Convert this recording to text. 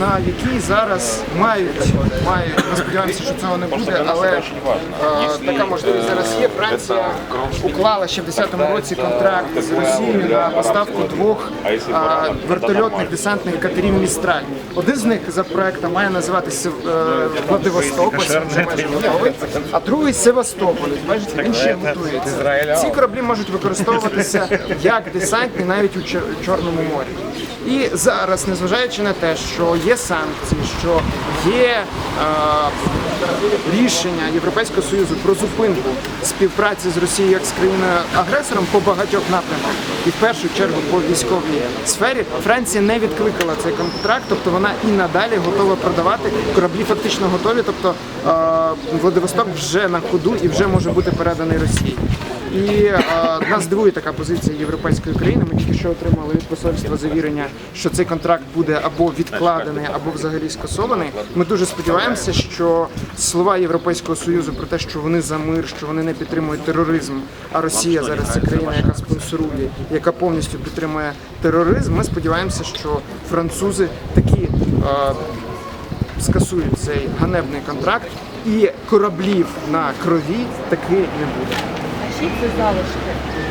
на якій зараз мають, мають, ми сподіваємося, що цього не буде, але така можливість зараз є. Франція уклала ще в 10-му році контракт з Росією на поставку двох вертольотних десантних катерів Містраль. Один з них за проектом має називатися е, Владивосток, ось вже майже готовий, а другий Севастополь. Бачите, він ще готується. Ці кораблі можуть використовуватися як десантні навіть у Чор- Чорному морі. І зараз, незважаючи на те, що є санкції, що є е, рішення Європейського союзу про зупинку співпраці з Росією як з країною-агресором по багатьох напрямках, і в першу чергу по військовій сфері, Франція не відкликала цей контракт, тобто вона і надалі готова продавати кораблі, фактично готові. Тобто е, Владивосток вже на ходу і вже може бути переданий Росії. І е, нас дивує така позиція європейської країни. Ми тільки що отримали від посольства завірення, що цей контракт буде або відкладений, або взагалі скасований. Ми дуже сподіваємося, що слова Європейського союзу про те, що вони за мир, що вони не підтримують тероризм, а Росія зараз це країна, яка спонсорує, яка повністю підтримує тероризм. Ми сподіваємося, що французи такі. е, Скасують цей ганебний контракт і кораблів на крові таки не буде це залишки.